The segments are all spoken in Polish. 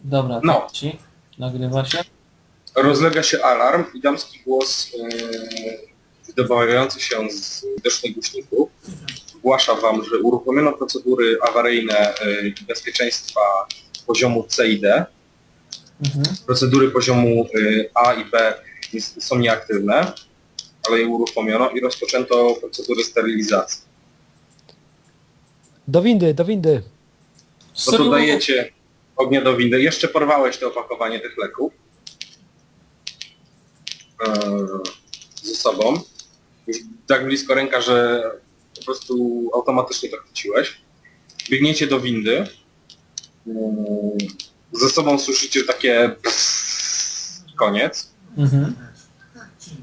Dobra, No. tak ci. Nagrywa się. Rozlega się alarm i damski głos yy, wydobywający się z widocznych głośników zgłasza Wam, że uruchomiono procedury awaryjne yy, i bezpieczeństwa poziomu C i D. Mhm. Procedury poziomu yy, A i B jest, są nieaktywne, ale je uruchomiono i rozpoczęto procedury sterylizacji. Do windy, do windy. To Serio? dodajecie ognia do windy. Jeszcze porwałeś to opakowanie tych leków eee, ze sobą. Już tak blisko ręka, że po prostu automatycznie to chwyciłeś. Biegniecie do windy. Eee, Ze sobą słyszycie takie pss, koniec. Mhm.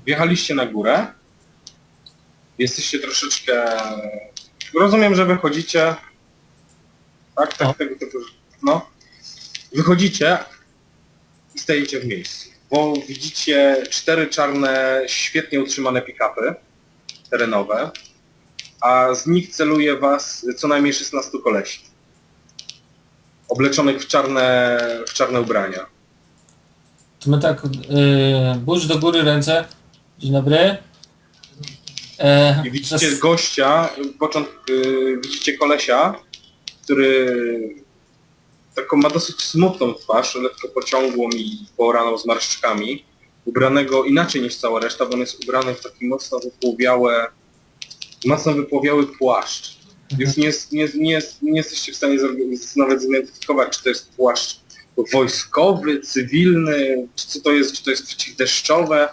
Wjechaliście na górę. Jesteście troszeczkę... Rozumiem, że wychodzicie. Tak, tak, tego typu... No. Wychodzicie i stajecie w miejscu. Bo widzicie cztery czarne, świetnie utrzymane pick-upy terenowe, a z nich celuje was co najmniej 16 kolesi. Obleczonych w czarne, w czarne ubrania. To my tak, yy, burz do góry ręce. Dzień dobry. E, I widzicie zas- gościa, począt, y, widzicie kolesia, który taką ma dosyć smutną twarz, lekko pociągłą i poraną z marszczkami, ubranego inaczej niż cała reszta, bo on jest ubrany w taki mocno wypłowiałe, mocno wypłowiały płaszcz. Już nie, nie, nie, nie jesteście w stanie nawet zidentyfikować, czy to jest płaszcz wojskowy, cywilny, czy co to jest, czy to jest przeciwdeszczowe.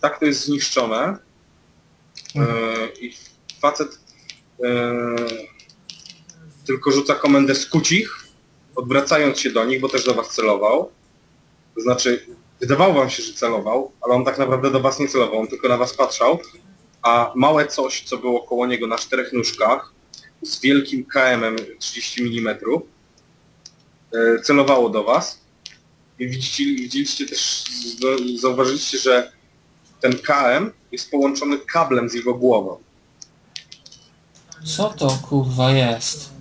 Tak to jest zniszczone. E, I facet e, tylko rzuca komendę skucich, odwracając się do nich, bo też do was celował. To znaczy, wydawało wam się, że celował, ale on tak naprawdę do was nie celował, on tylko na was patrzał, a małe coś, co było koło niego na czterech nóżkach, z wielkim KM-em 30 mm, celowało do was. I widzieliście też, zauważyliście, że ten KM jest połączony kablem z jego głową. Co to kurwa jest?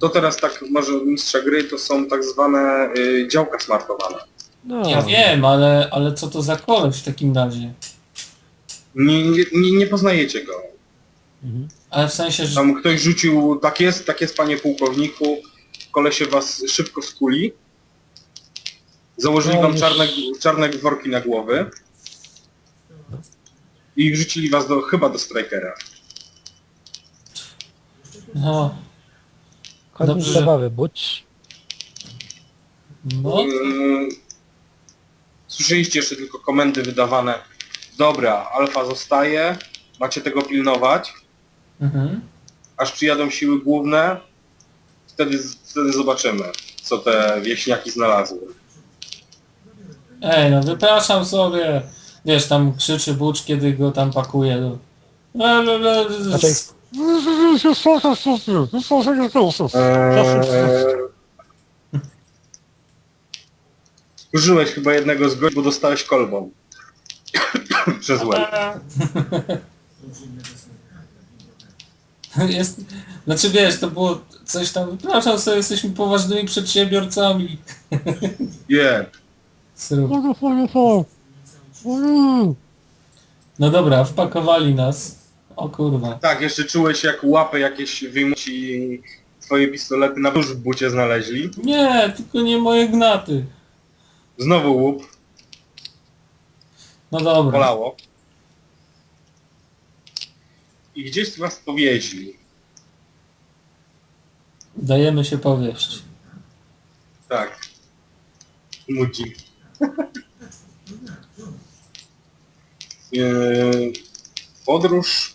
To teraz tak może od mistrza gry to są tak zwane y, działka smartowane. No, Ja wiem, ale, ale co to za koleś w takim razie? Nie, nie, nie, nie poznajecie go. Mhm. Ale w sensie, że... Tam ktoś rzucił, tak jest, tak jest panie pułkowniku, kolesie was szybko skuli. Założyli No wam już. czarne, czarne worki na głowy. I wrzucili was do, chyba do strikera. No, koniec dobrze. zabawy, budź. no, Yy, Słyszeliście jeszcze tylko komendy wydawane. Dobra, alfa zostaje, macie tego pilnować, mhm. aż przyjadą siły główne, wtedy, wtedy zobaczymy, co te wieśniaki znalazły. Ej, no wypraszam sobie. Wiesz, tam krzyczy Bucz, kiedy go tam pakuje. No. Le, le, le, Raczej- Eee... Użyłeś chyba jednego z gości, bo dostałeś kolbą. Przez łeb. Jest, znaczy wiesz, to było coś tam, wypraszam sobie, jesteśmy poważnymi przedsiębiorcami. Nie. Srób. No dobra, wpakowali nas. O kurwa. Tak, jeszcze czułeś jak łapy jakieś wyjmują ci twoje pistolety na nóż w bucie znaleźli. Nie, tylko nie moje gnaty. Znowu łup, No dobra. bolało. I gdzieś was powieźli. Dajemy się powieść. Tak. Nudzi. Eee, Podróż...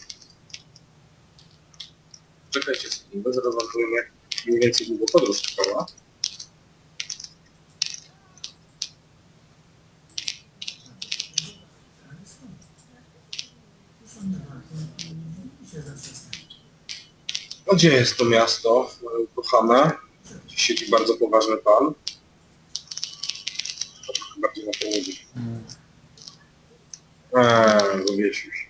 Czekajcie sekundę, zaraz wam powiem jak mniej więcej długo podróż trwała. No gdzie jest to miasto, kochane? Gdzie siedzi bardzo poważny pan. Bardziej na południe. Mm. Eee, zawiesił się.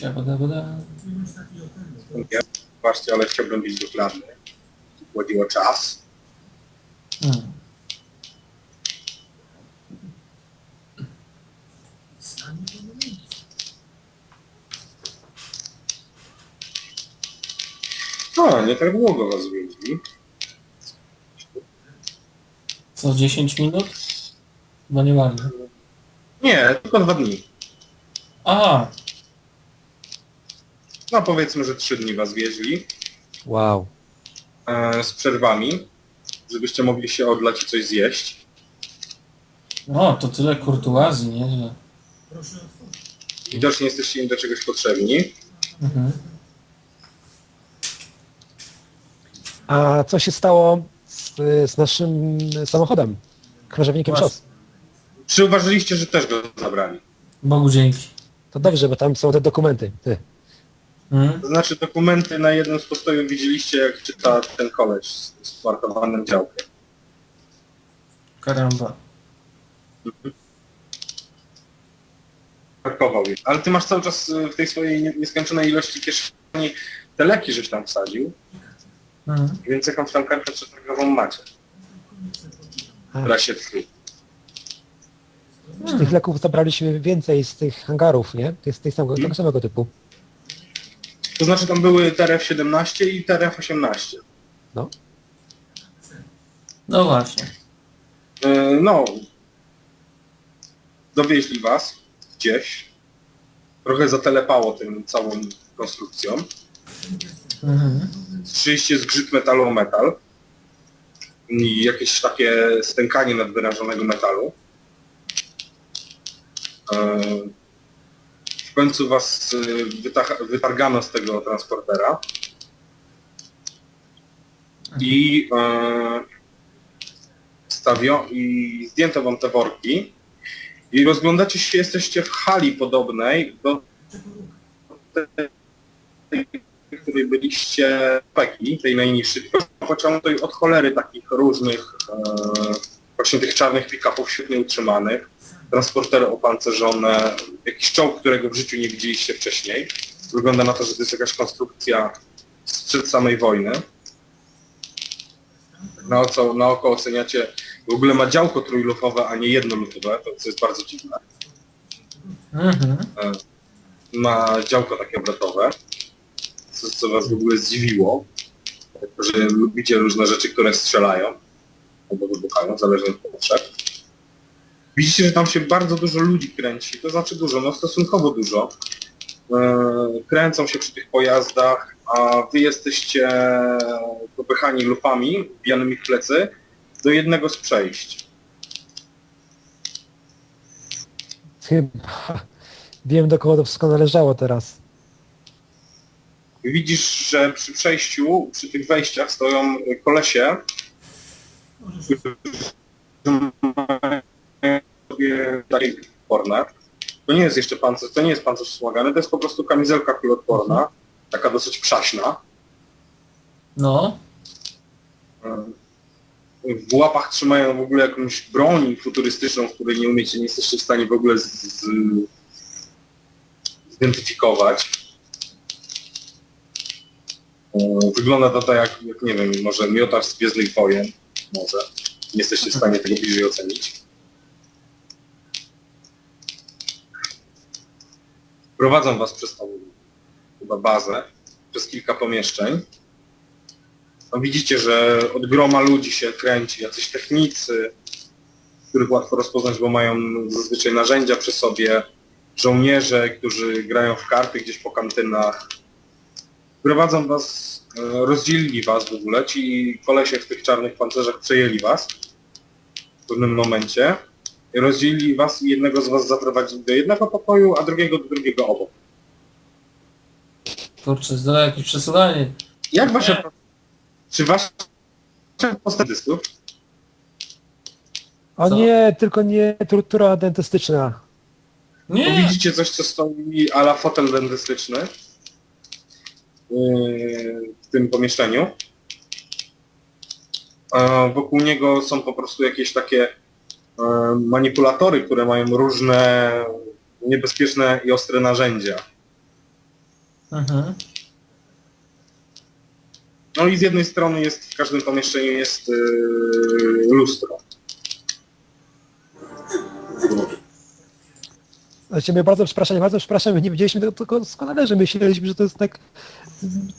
Siabadabada. Nie, Zobaczcie, ale chciałbym być dokładny. Tu chodzi o czas. Hmm. No, nie tak długo was wiedzieli. Co, 10 minut? Chyba nie bardzo. Nie, tylko dwa dni. Aha, No powiedzmy, że trzy dni was wieźli. Wow. E, z przerwami, żebyście mogli się odlać i coś zjeść. no to tyle kurtuazji, nieźle. Widocznie jesteście im do czegoś potrzebni. Mhm. A co się stało z, z naszym samochodem? Krążownikiem Właśnie. szos. Czy uważaliście, że też go zabrali? Bogu dzięki. To dobrze, bo tam są te dokumenty. Ty. Mhm. To znaczy dokumenty na jednym z postojów widzieliście, jak czyta ten koleś z z markowanym działkiem. Karamba. Markował je. Ale ty masz cały czas y, w tej swojej nie- nieskończonej ilości kieszeni te leki, żeś tam wsadził, Mhm. więc jakąś tam kartę przetargową macie, A, która się tkwi. z tych leków zabraliśmy więcej z tych hangarów, nie? Tych, tych samego, Mhm. tego samego typu. To znaczy tam były TRF-17 i TRF-18. No właśnie. Yy, No, dowieźli was gdzieś. Trochę zatelepało tym całą konstrukcją. Mhm. Słyszeliście zgrzyt metalu o metal i jakieś takie stękanie nadwyrażonego metalu. Yy, W końcu was wyta- wytargano z tego transportera. I yy, stawio i zdjęto wam te worki. I rozglądacie się, jesteście w hali podobnej do tej, w której byliście peki, tej najniższej. Pociągu tutaj od cholery takich różnych e, właśnie tych czarnych pick-upów świetnie utrzymanych, transportery opancerzone, jakiś czołg, którego w życiu nie widzieliście wcześniej. Wygląda na to, że to jest jakaś konstrukcja sprzed samej wojny. Na oko, na oko oceniacie, w ogóle ma działko trójlufowe, a nie jednolufowe, to co jest bardzo dziwne. Mhm. Ma działko takie obrotowe, co, co was w ogóle zdziwiło, że lubicie różne rzeczy, które strzelają albo wybuchają, zależnie od potrzeb. Widzicie, że tam się bardzo dużo ludzi kręci, to znaczy dużo, no stosunkowo dużo. Eee, Kręcą się przy tych pojazdach, a wy jesteście popychani lufami wbijanymi w plecy do jednego z przejść. Chyba wiem do kogo to wszystko należało teraz. Widzisz, że przy przejściu, przy tych wejściach stoją kolesie, odporne. To nie jest jeszcze pancerz, to nie jest pancerz wspomagany, to jest po prostu kamizelka kuloodporna, taka dosyć przaśna. No. W łapach trzymają w ogóle jakąś broń futurystyczną, której nie umiecie, nie jesteście w stanie w ogóle z, z, zidentyfikować. E, Wygląda to tak jak, jak, nie wiem, może miotarz z Gwiezdnych Wojen, może. Nie jesteście w stanie tego bliżej ocenić. Prowadzą was przez tą chyba bazę, przez kilka pomieszczeń. No widzicie, że od groma ludzi się kręci, jacyś technicy, których łatwo rozpoznać, bo mają zazwyczaj narzędzia przy sobie, żołnierze, którzy grają w karty gdzieś po kantynach. Prowadzą was, e, rozdzielili was w ogóle, ci kolesie w tych czarnych pancerzach przejęli was w pewnym momencie. Rozdzielili was i jednego z was zaprowadzili do jednego pokoju, a drugiego do drugiego obok. Kurczę, zdało jakieś przesuwanie. Jak wasze... Czy wasze postać dysków? O Co? nie, tylko nie tortura dentystyczna. Nie! widzicie coś, co stoi ala fotel dentystyczny yy, w tym pomieszczeniu. A wokół niego są po prostu jakieś takie manipulatory, które mają różne niebezpieczne i ostre narzędzia. Mhm. No i z jednej strony jest, w każdym pomieszczeniu jest yy, lustro. Ciebie bardzo przepraszam, bardzo przepraszam, nie wiedzieliśmy tego tylko doskonale, że myśleliśmy, że to jest tak,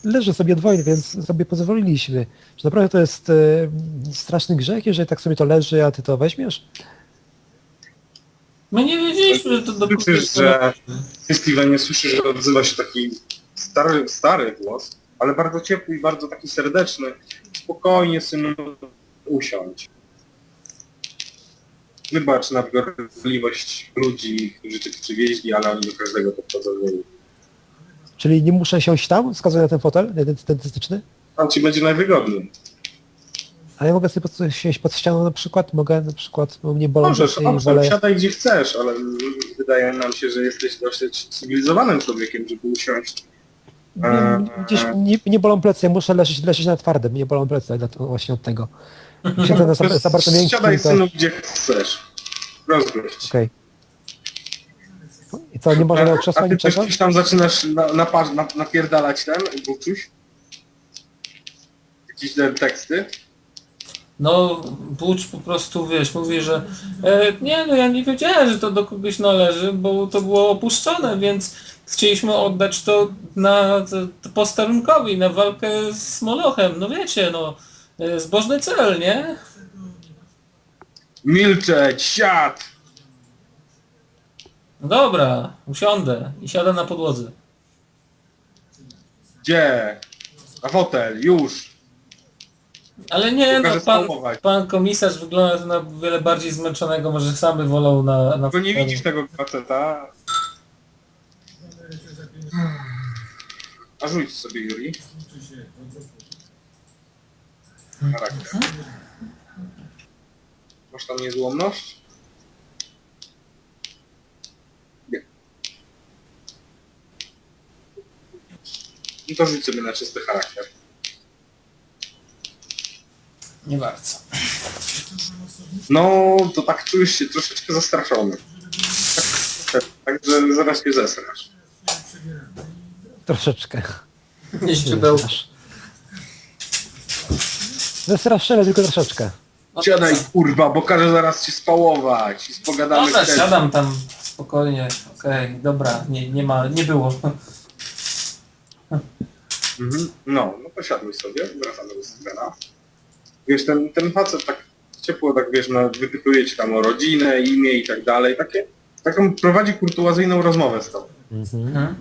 leży sobie od wojny, więc sobie pozwoliliśmy. Czy naprawdę to jest e, straszny grzech, jeżeli tak sobie to leży, a ty to weźmiesz? My nie wiedzieliśmy, że to do Słyszysz, że nie słyszysz, że odzywa się taki stary, stary głos, ale bardzo ciepły i bardzo taki serdeczny. Spokojnie, synu, usiądź. Wybacz nadgorliwość ludzi, którzy cię przywieźli, ale oni do każdego podchodzą. Czyli nie muszę siąść tam, wskazuję na ten fotel dentystyczny? Tam ci będzie najwygodniej. A ja mogę sobie pod, siąść pod ścianą na przykład? Mogę na przykład, bo mnie bolą Możesz, owszem, wolę... siadaj gdzie chcesz, ale wydaje nam się, że jesteś dosyć cywilizowanym człowiekiem, żeby usiąść. Nie, gdzieś nie, nie bolą plecy, ja muszę leżeć, leżeć na twardym, nie bolą plecy właśnie od tego. Siedzę na za, za bardzo miękkim, Siadaj to... synu gdzie chcesz. Rozgość. Okej. I co, nie można na A krzesła ty też niczego? tam zaczynasz na, na, na, napierdalać ten, Bukczuś? Jakieś te teksty? No, Butch po prostu, wiesz, mówi, że e, nie, no ja nie wiedziałem, że to do kogoś należy, bo to było opuszczone, więc chcieliśmy oddać to na to, to posterunkowi, na walkę z Molochem. No wiecie, no, zbożny cel, nie? Milczeć, siad! No dobra, usiądę i siada na podłodze. Gdzie? Na fotel, już! Ale nie, no, Pokażę pan, pan komisarz wygląda na wiele bardziej zmęczonego, może sam by wolał na... na Bo nie fotelu. widzisz tego faceta. A rzuć sobie, Juri. Charakter. Masz tam niezłomność? Nie. No to rzuć sobie na czysty charakter. Nie bardzo. No, to tak czujesz się troszeczkę zastraszony. Tak, Także zaraz się zesrasz. Troszeczkę. Nie ściubełko. Zestraszczele tylko troszeczkę. Siadaj kurwa, bo każę zaraz ci spałować i spogadamy Dobra, wtedy. siadam tam spokojnie. Okej, dobra, nie, nie ma, nie było. Mhm. No, no to siadłeś sobie, wracamy do Stevena. Wiesz, ten, ten facet tak ciepło, tak wiesz, no, wypytuje ci tam o rodzinę, imię i tak dalej, takie, taką prowadzi kurtuazyjną rozmowę z tobą. Mhm. Mhm.